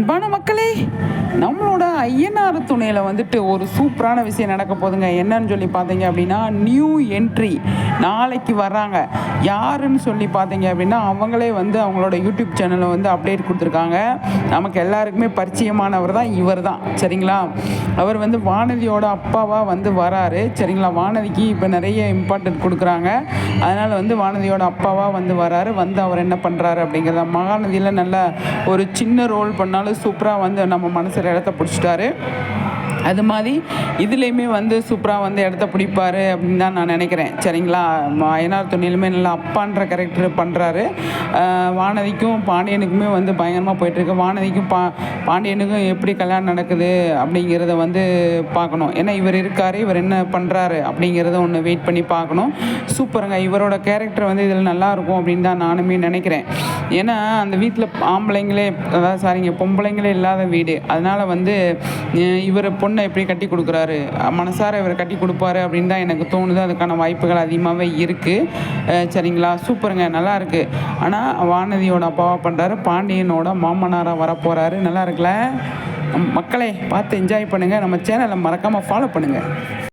அன்பான மக்களே நம்மளோட ஐயனார் துணையில் வந்துட்டு ஒரு சூப்பரான விஷயம் நடக்க போகுதுங்க. என்னன்னு சொல்லி பார்த்தீங்க அப்படின்னா நியூ என்ட்ரி நாளைக்கு வர்றாங்க. யாருன்னு சொல்லி பார்த்தீங்க அப்படின்னா அவங்களே வந்து அவங்களோட யூடியூப் சேனலை வந்து அப்டேட் கொடுத்துருக்காங்க. நமக்கு எல்லாருக்குமே பரிச்சயமானவர் தான் இவர் தான். சரிங்களா? அவர் வந்து வானதியோட அப்பாவாக வந்து வராரு. சரிங்களா? வானதிக்கு இப்போ நிறைய இம்பார்ட்டன்ட் கொடுக்குறாங்க. அதனால் வந்து வானதியோட அப்பாவாக வந்து வராரு. வந்து அவர் என்ன பண்ணுறாரு அப்படிங்கிறத மகாநதியில் நல்ல ஒரு சின்ன ரோல் பண்ணாலும் சூப்பராக வந்து நம்ம சில இடத்த பிடிச்சிட்டாரு. அது மாதிரி இதுலேயுமே வந்து சூப்பராக வந்து இடத்த பிடிப்பாரு அப்படின்னு தான் நான் நினைக்கிறேன். சரிங்களா? அயனார் துணியிலுமே நல்லா அப்பான்ற கேரக்டர் பண்ணுறாரு வானதிக்கும் பாண்டியனுக்குமே வந்து பயங்கரமாக போயிட்டுருக்கு. வானதிக்கும் பா பாண்டியனுக்கும் எப்படி கல்யாணம் நடக்குது அப்படிங்கிறத வந்து பார்க்கணும். ஏன்னா இவர் இருக்கார் இவர் என்ன பண்ணுறாரு அப்படிங்கிறத ஒன்று வெயிட் பண்ணி பார்க்கணும். சூப்பருங்க. இவரோட கேரக்டர் வந்து இதில் நல்லாயிருக்கும் அப்படின்னு தான் நானுமே நினைக்கிறேன். ஏன்னா அந்த வீட்டில் ஆம்பளைங்களே அதாவது சாரிங்க பொம்பளைங்களே இல்லாத வீடு. அதனால் வந்து இவர் பொண்ணு எப்படி கட்டி கொடுக்குறாரு. மனசார இவர் கட்டி கொடுப்பாரு அப்படின்னு தான் எனக்கு தோணுது. அதுக்கான வாய்ப்புகள் அதிகமாகவே இருக்குது சரிங்களா? சூப்பருங்க. நல்லா இருக்குது ஆனால் வானதியோட அப்பாவா பண்ணுறாரு பாண்டியனோட மாமனாராக வரப்போகிறாரு நல்லா இருக்குல்ல? மக்களே பார்த்து என்ஜாய் பண்ணுங்கள் நம்ம சேனலை மறக்காமல் ஃபாலோ பண்ணுங்கள்